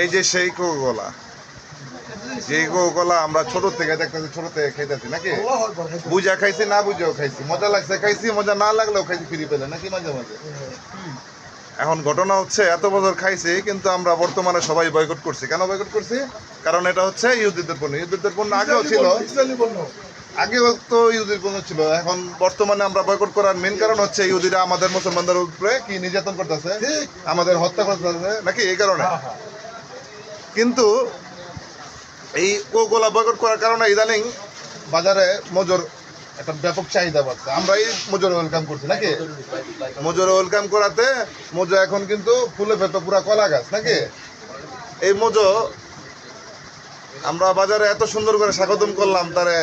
এই যে সেই কোকোলা যে কোকোলা আমরা ছোট থেকে দেখতেছি, ছোট থেকে খাইতেছি, নাকি? বুঝা খাইছি, না বুঝেও খাইছি। মজা লাগছে, খাইছি, মজা না লাগলেও খাইছি, ফিরি পেলে, নাকি মাঝে মাঝে? এখন ঘটনা হচ্ছে, এত বছর খাইছি, কিন্তু আমরা বর্তমানে সবাই বয়কট করছি। কেন বয়কট করছি? কারণ এটা হচ্ছে ইহুদিদের পণ্য। ইহুদিদের পণ্য আগেও ছিল। আগেও তো ইহুদির পণ্য ছিল এখন বর্তমানে আমরা বয়কট করার মেন কারণ হচ্ছে ইহুদিরা আমাদের মুসলমানদের উপরে কি নির্যাতন করতেছে? আমাদের হত্যা করতেছে নাকি এই কারণে? কিন্তু এই কোকোলা বয়কট করার কারণে ইদানিং বাজারে মজুর একটা ব্যাপক চাহিদা পাচ্ছে আমরা এই মজুর ওয়েলকাম করছি নাকি? মজুর ওয়েলকাম করাতে মজু এখন কিন্তু ফুলে ফেপে পুরা কলা গাছ নাকি? এই মজো আমরা বাজারে এত সুন্দর করে স্বাগতম করলাম তারে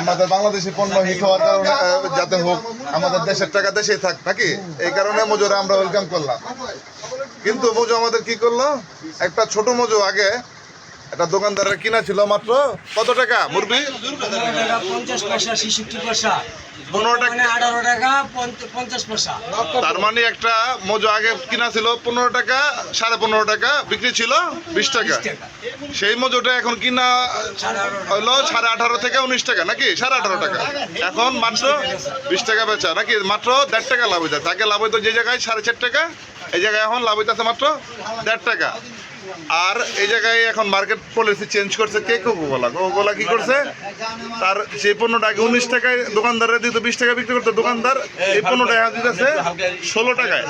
আমাদের বাংলাদেশি পণ্য হিট হওয়ার কারণে যাতে হোক, আমাদের দেশের টাকা দেশেই থাক, নাকি? এই কারণে মজুরে আমরা ওয়েলকাম করলাম। কিন্তু মজু আমাদের কি করল? একটা ছোট মজু আগে একটা দোকানদারের কিনা ছিল মাত্র কত টাকা মুরবি পনেরো টাকা। পঞ্চাশ পয়সা ছেষট্টি পয়সা পনেরো টাকা আঠারো টাকা পঞ্চাশ পয়সা তার মানে একটা মজু আগে কিনা ছিল পনেরো টাকা সাড়ে পনেরো টাকা বিক্রি ছিল বিশ টাকা। সেই মজুটা এখন কিনা হলো সাড়ে আঠারো থেকে উনিশ টাকা নাকি? সাড়ে আঠারো টাকা। এখন মাত্র বিশ টাকা বেচা নাকি? মাত্র দেড় টাকা লাভ হইতে আগে লাভ হইতো যে জায়গায় সাড়ে চার টাকা এই জায়গায় এখন লাভ হইতেছে মাত্র দেড় টাকা। আর এই জায়গায় এখন মার্কেট পলিসি চেঞ্জ করছে কে? কোকোলা কোকোলা কি করছে? তার সেই পণ্যটা আগে উনিশ টাকায় দোকানদারের দিত বিশ টাকা বিক্রি করতো দোকানদার এই পণ্যটা এখন দিতেছে ষোলো টাকায়।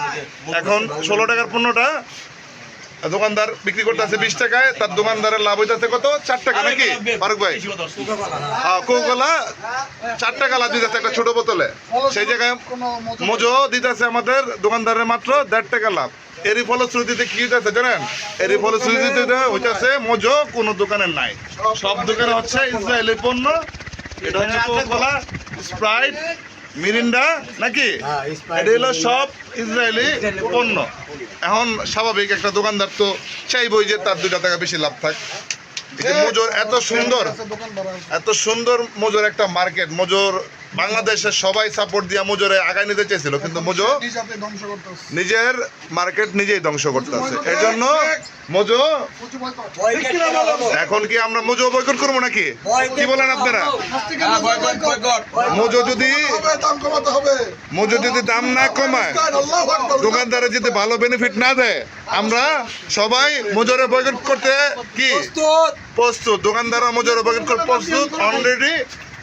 এখন ষোলো টাকার পণ্যটা দোকানদার বিক্রি করতেছে বিশ টাকায় তার দোকানদারের লাভ হইতেছে কত? চার টাকা নাকি? ফারুক ভাই? কোকোলা চার টাকা লাভ দিতেছে একটা ছোট বোতলে। সেই জায়গায় মজো দিতেছে আমাদের দোকানদারের মাত্র দেড় টাকা লাভ। এরই ফলশ্রুতিতে কি হইতেছে জানেন? এরই ফলশ্রুতিতে হইতেছে মজো কোনো দোকানের নাই। সব দোকানে হচ্ছে ইসরায়েলি পণ্য এটা হচ্ছে কোকোলা স্প্রাইট মিরিন্ডা নাকি? এটা হলো সব ইসরায়েলি পণ্য। এখন স্বাভাবিক একটা দোকানদার তো চাইবই যে তার দুটা টাকা বেশি লাভ থাক। মজুর এত সুন্দর এত সুন্দর মজুর একটা মার্কেট। মজুর বাংলাদেশের সবাই সাপোর্ট দিয়া মজুরে আগায় নিতে চেয়েছিল কিন্তু মজো নিজের মার্কেট নিজেই ধ্বংস করতেছে এর জন্য মজো এখন কি আমরা মজো বয়কট করব নাকি? কি বলেন আপনারা? মজো যদি মজো যদি দাম না কমায় দোকানদারে যদি ভালো বেনিফিট না দেয় আমরা সবাই মজুরে বয়কট করতে কি? প্রস্তুত। দোকানদাররা মজুরে বয়কট করতে প্রস্তুত অলরেডি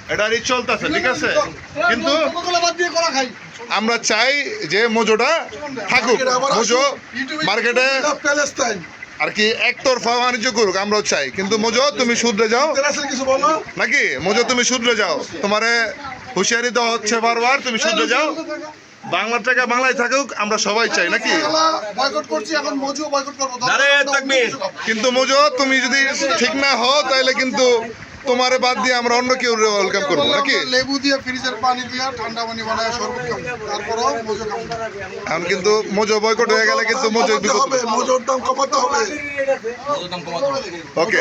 এটা চলতেছে ঠিক আছে? কিন্তু আমরা চাই যে মজোটা থাকুক। মজো মার্কেটে আর কি একতরফা বাণিজ্য করুক আমরাও চাই। কিন্তু মজো তুমি শুধরে যাও। কিছু বলো। নাকি? মজো তুমি শুধরে যাও। তোমারে হুঁশিয়ারি দেওয়া হচ্ছে বারবার তুমি শুধরে যাও। বাংলার টাকা বাংলায় থাকুক আমরা সবাই চাই নাকি? বয়কট করছি এখন মজুও বয়কট করব। কিন্তু মজু তুমি যদি ঠিক না হও তাহলে কিন্তু তোমারে বাদ দিয়ে আমরা অন্য কেউ ওয়েলকাম করব নাকি? লেবু দিয়ে ফ্রিজের পানি দিয়ে ঠান্ডা পানি বানায় খাব তারপরও মজু খাব এখন কিন্তু মজো বয়কট হয়ে গেলে কিন্তু মজো কমাতে হবে মজুর দাম কমাতে হবে। ওকে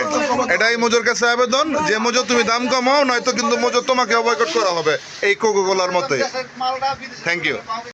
এটাই মজুর কাছে আবেদন যে মজো তুমি দাম কমাও নয়তো কিন্তু মজো তোমাকে বয়কট করা হবে এই কোকো কোলার মতোই থ্যাংক ইউ